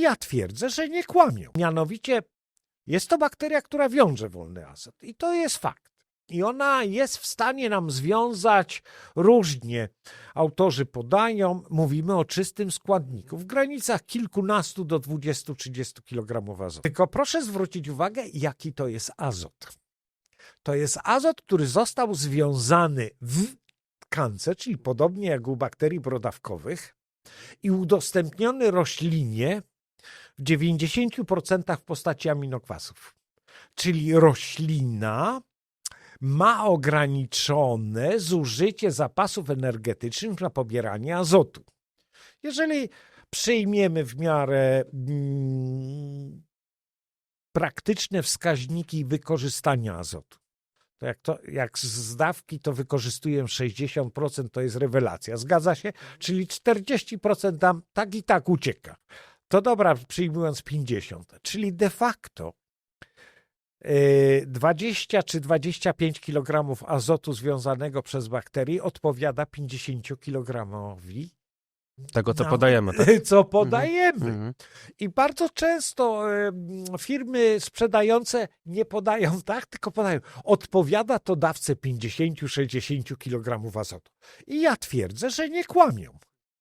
Ja twierdzę, że nie kłamią. Mianowicie jest to bakteria, która wiąże wolny azot. I to jest fakt. I ona jest w stanie nam związać różnie. Autorzy podają, mówimy o czystym składniku w granicach kilkunastu do 20-30 kg azotu. Tylko proszę zwrócić uwagę, jaki to jest azot. To jest azot, który został związany w tkance, czyli podobnie jak u bakterii brodawkowych, i udostępniony roślinie w 90% w postaci aminokwasów. Czyli roślina ma ograniczone zużycie zapasów energetycznych na pobieranie azotu. Jeżeli przyjmiemy w miarę mm, praktyczne wskaźniki wykorzystania azotu, to jak, to jak z dawki to wykorzystuję 60%, to jest rewelacja. Zgadza się? Czyli 40% tam tak i tak ucieka. To dobra, przyjmując 50. Czyli de facto yy, 20 czy 25 kg azotu związanego przez bakterie odpowiada 50 kg Tego, co No. podajemy, tak? co podajemy. Mhm. I bardzo często e, firmy sprzedające nie podają tak, tylko podają. Odpowiada to dawce 50-60 kg azotu. I ja twierdzę, że nie kłamią.